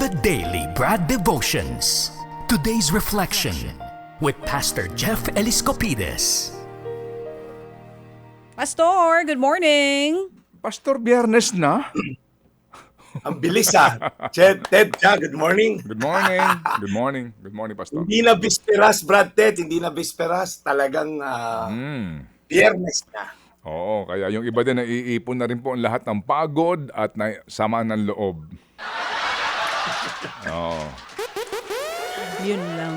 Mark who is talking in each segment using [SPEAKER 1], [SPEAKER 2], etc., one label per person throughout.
[SPEAKER 1] The Daily Brad Devotions. Today's reflection with Pastor Jeff Eliscopides.
[SPEAKER 2] Pastor, good morning.
[SPEAKER 3] Pastor, biyernes na.
[SPEAKER 4] Ang bilis ah. Ted, Ted, good morning.
[SPEAKER 3] Good morning. Good morning. Good morning, Pastor.
[SPEAKER 4] Hindi na bisperas, Brad Ted. Hindi na bisperas. Talagang ah,
[SPEAKER 3] Mm.
[SPEAKER 4] biyernes na.
[SPEAKER 3] Oo, kaya yung iba din naiipon na rin po ang lahat ng pagod at na sama ng loob. Oo.
[SPEAKER 2] Yun lang.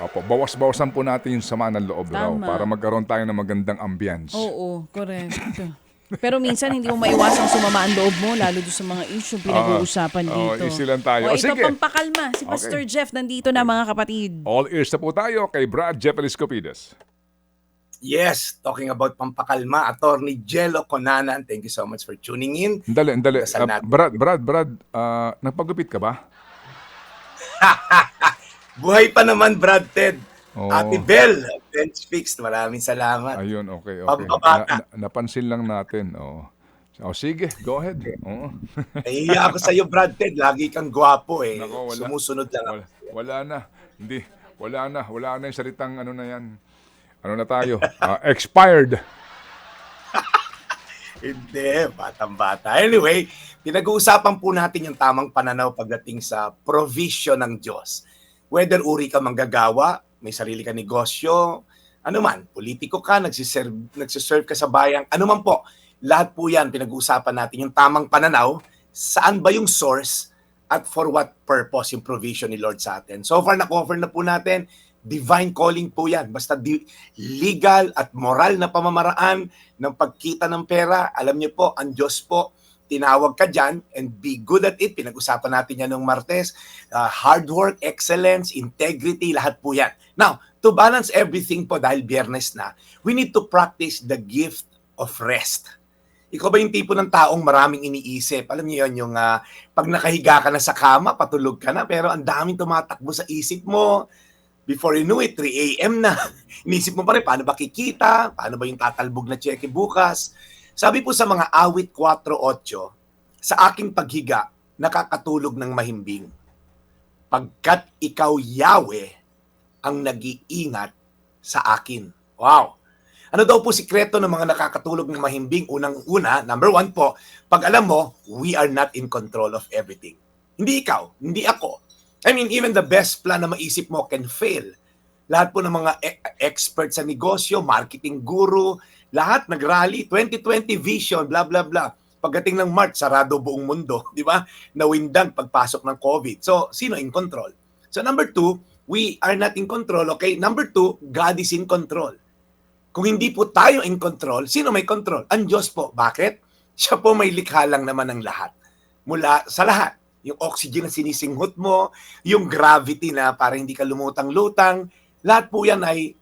[SPEAKER 3] Opo, bawas-bawasan po natin yung sama ng loob raw
[SPEAKER 2] Tama.
[SPEAKER 3] para magkaroon tayo ng magandang ambience.
[SPEAKER 2] Oo, correct. Pero minsan hindi mo maiwasang sumama ang loob mo, lalo doon sa mga issue pinag-uusapan
[SPEAKER 3] Oo,
[SPEAKER 2] dito.
[SPEAKER 3] easy lang tayo.
[SPEAKER 2] O,
[SPEAKER 3] O,
[SPEAKER 2] ito,
[SPEAKER 3] sige.
[SPEAKER 2] pampakalma. Si Pastor
[SPEAKER 3] Okay.
[SPEAKER 2] Jeff nandito na mga kapatid.
[SPEAKER 3] All ears na po tayo kay Brad Jeff Eliscopides.
[SPEAKER 4] Yes, talking about pampakalma, Attorney Jello Conanan. Thank you so much for tuning in.
[SPEAKER 3] Dali, dali.
[SPEAKER 4] Dasal
[SPEAKER 3] Ah,
[SPEAKER 4] natin.
[SPEAKER 3] Brad, Brad, Brad, ah, nagpagupit ka ba?
[SPEAKER 4] Buhay pa naman, Brad Ted.
[SPEAKER 3] Oo.
[SPEAKER 4] Ate Bell, bench fixed. Maraming salamat.
[SPEAKER 3] Ayun, okay, okay.
[SPEAKER 4] Pambabata.
[SPEAKER 3] Na- napansin lang natin. Oo. Oh, sige, go ahead. Oo.
[SPEAKER 4] Nahihiya ako sa iyo, Brad Ted. Lagi kang gwapo eh.
[SPEAKER 3] Nako, wala.
[SPEAKER 4] Sumusunod lang.
[SPEAKER 3] Wala, wala na. Hindi. Wala na. Wala na yung salitang ano na yan. Ano na tayo? Ah, expired.
[SPEAKER 4] Hindi, batang-bata. Anyway, pinag-uusapan po natin yung tamang pananaw pagdating sa provision ng Diyos. Whether uri ka manggagawa, may sarili ka negosyo, ano man, politiko ka, nagsiserve, nagsiserve ka sa bayang, ano man po, lahat po yan, pinag-uusapan natin yung tamang pananaw, saan ba yung source at for what purpose yung provision ni Lord sa atin. So far, na-cover na po natin, divine calling po yan. Basta di- legal at moral na pamamaraan ng pagkita ng pera. Alam niyo po, ang Diyos po, tinawag ka dyan and be good at it. Pinag-usapan natin yan ng Martes. Uh, hard work, excellence, integrity, lahat po yan. Now, to balance everything po dahil biyernes na, we need to practice the gift of rest. Ikaw ba yung tipo ng taong maraming iniisip? Alam niyo yun, yung ah, pag nakahiga ka na sa kama, patulog ka na, pero ang daming tumatakbo sa isip mo. Before you know it, 3 a.m. na. Inisip mo pa rin, paano ba kikita? Paano ba yung tatalbog na cheque bukas? Sabi po sa mga awit 4.8, sa aking paghiga, nakakatulog ng mahimbing. Pagkat ikaw, Yahweh, ang nag-iingat sa akin. Wow! Ano daw po sikreto ng mga nakakatulog ng mahimbing? Unang-una, number one po, pag alam mo, we are not in control of everything. Hindi ikaw, hindi ako. I mean, even the best plan na maisip mo can fail. Lahat po ng mga e- expert sa negosyo, marketing guru, lahat nag-rally, 2020 vision, blah, blah, blah. Pagdating ng March, sarado buong mundo, di ba? Nawindang pagpasok ng COVID. So, sino in control? So, number two, we are not in control, okay? Number two, God is in control. Kung hindi po tayo in control, sino may control? Ang Diyos po. Bakit? Siya po may likha lang naman ng lahat. Mula sa lahat. Yung oxygen na sinisinghot mo, yung gravity na para hindi ka lumutang-lutang, lahat po yan ay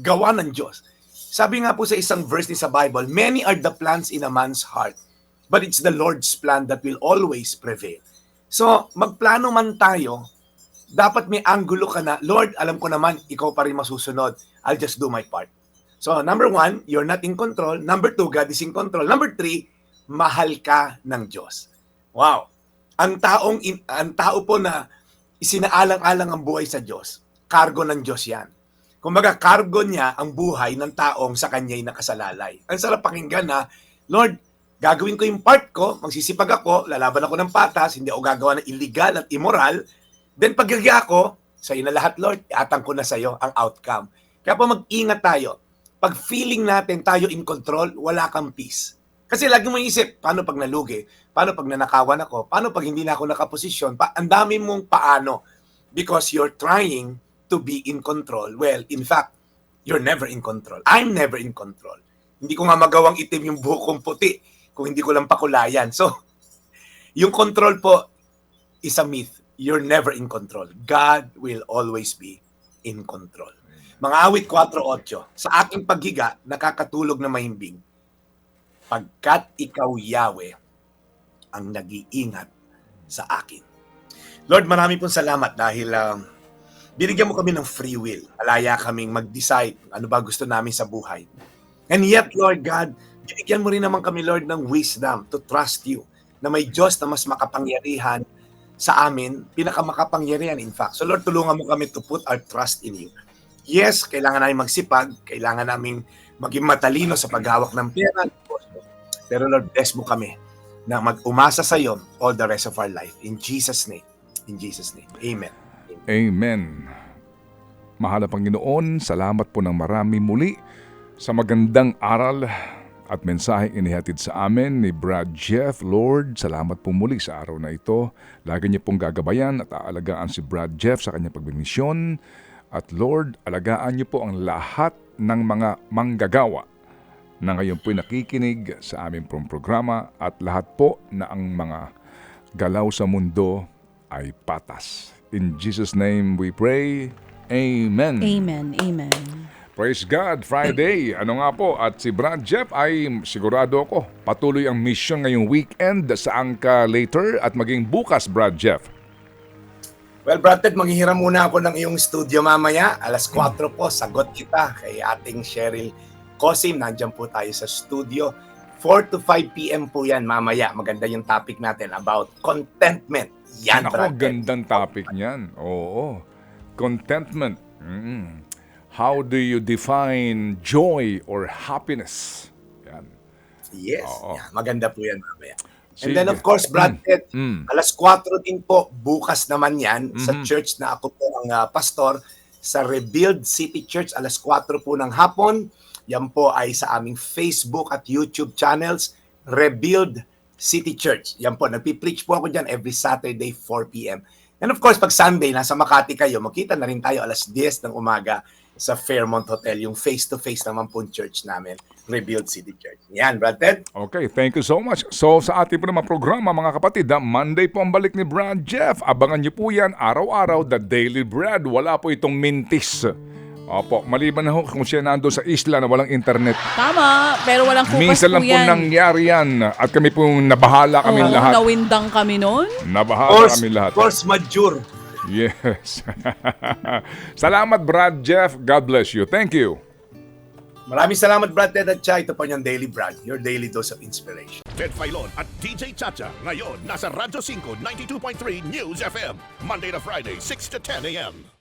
[SPEAKER 4] gawa ng Diyos. Sabi nga po sa isang verse ni sa Bible, Many are the plans in a man's heart, but it's the Lord's plan that will always prevail. So, magplano man tayo, dapat may angulo ka na, Lord, alam ko naman, ikaw pa rin masusunod. I'll just do my part. So, number one, you're not in control. Number two, God is in control. Number three, mahal ka ng Diyos. Wow. Ang taong in- ang tao po na isinaalang-alang ang buhay sa Diyos, kargo ng Diyos 'yan. Kumbaga, kargo niya ang buhay ng taong sa kanya'y nakasalalay. Ang sarap pakinggan na, Lord, gagawin ko yung part ko, magsisipag ako, lalaban ako ng patas, hindi ako gagawa ng illegal at immoral. Then pagkagya ako, sa'yo na lahat, Lord, iatang ko na sa'yo ang outcome. Kaya po mag-ingat tayo. Pag feeling natin tayo in control, wala kang peace. Kasi lagi mo isip, paano pag nalugi? Paano pag nanakawan ako? Paano pag hindi na ako nakaposisyon? Pa ang dami mong paano. Because you're trying to be in control. Well, in fact, you're never in control. I'm never in control. Hindi ko nga magawang itim yung buhok kong puti kung hindi ko lang pakulayan. So, yung control po is a myth. You're never in control. God will always be in control. Mga awit 4.8, sa aking paghiga, nakakatulog na mahimbing. Pagkat ikaw, Yahweh, ang nag-iingat sa akin. Lord, marami pong salamat dahil um, binigyan mo kami ng free will. Alaya kaming mag-decide ano ba gusto namin sa buhay. And yet, Lord God, binigyan mo rin naman kami, Lord, ng wisdom to trust you na may Diyos na mas makapangyarihan sa amin, pinakamakapangyarihan in fact. So Lord, tulungan mo kami to put our trust in you. Yes, kailangan namin magsipag, kailangan namin maging matalino sa paghawak ng pera. Pero Lord, bless mo kami na mag-umasa sa iyo all the rest of our life. In Jesus' name. In Jesus' name. Amen.
[SPEAKER 3] Amen. Mahal na Panginoon, salamat po ng marami muli sa magandang aral at mensaheng inihatid sa amin ni Brad Jeff. Lord, salamat po muli sa araw na ito. Lagi niyo pong gagabayan at aalagaan si Brad Jeff sa kanyang pagbimisyon. At Lord, alagaan niyo po ang lahat ng mga manggagawa na ngayon po'y nakikinig sa aming pong programa at lahat po na ang mga galaw sa mundo ay patas. In Jesus' name we pray. Amen.
[SPEAKER 2] Amen. Amen.
[SPEAKER 3] Praise God, Friday. Ano nga po, at si Brad Jeff ay sigurado ako patuloy ang mission ngayong weekend sa Angka later at maging bukas, Brad Jeff.
[SPEAKER 4] Well, Brad Ted, manghihiram muna ako ng iyong studio mamaya. Alas 4 po, sagot kita kay ating Cheryl Cosim. Nandiyan po tayo sa studio. 4 to 5 p.m. po yan mamaya. Maganda yung topic natin about contentment. Yan,
[SPEAKER 3] Ako,
[SPEAKER 4] Brad Ted.
[SPEAKER 3] gandang topic niyan. Oo. Contentment. Mm. How do you define joy or happiness? Yan.
[SPEAKER 4] Yes,
[SPEAKER 3] Oo.
[SPEAKER 4] yan. maganda po yan mamaya.
[SPEAKER 3] Sige.
[SPEAKER 4] And then of course, Brad Pitt,
[SPEAKER 3] Mm.
[SPEAKER 4] alas 4 din po, bukas naman yan, sa
[SPEAKER 3] Mhm.
[SPEAKER 4] church na ako po ang ah, pastor, sa Rebuild City Church, alas 4 po ng hapon. Yan po ay sa aming Facebook at YouTube channels, Rebuild City Church. Yan po, nagpi-preach po ako dyan every Saturday, 4 p.m. And of course, pag Sunday, nasa Makati kayo, makita na rin tayo alas 10 ng umaga sa Fairmont Hotel, yung face-to-face naman po church namin, Rebuild City Church. Yan, Brad Ted.
[SPEAKER 3] Okay, thank you so much. So sa ating po naman programa mga kapatid, ah, Monday po ang balik ni Brad Jeff. Abangan niyo po yan araw-araw, The Daily Bread. Wala po itong mintis. Opo, maliban na ho kung siya nando sa isla na walang internet.
[SPEAKER 2] Tama, pero walang kupas
[SPEAKER 3] Minsan lang
[SPEAKER 2] po
[SPEAKER 3] po
[SPEAKER 2] yan.
[SPEAKER 3] nangyari yan at kami po nabahala kami
[SPEAKER 2] Oo,
[SPEAKER 3] lahat.
[SPEAKER 2] nawindang kami noon.
[SPEAKER 3] Nabahala
[SPEAKER 4] Force,
[SPEAKER 3] kami lahat.
[SPEAKER 4] force majeure.
[SPEAKER 3] Yes. Salamat Brad Jeff. God bless you. Thank you.
[SPEAKER 4] Maraming salamat, Brad Ted at Cha. Ito po yung Daily Brad, your daily dose of inspiration.
[SPEAKER 5] Ted Filon at DJ Chacha. Ngayon, nasa Radyo 5, 92.3 News FM. Monday to Friday, 6 to 10 a.m.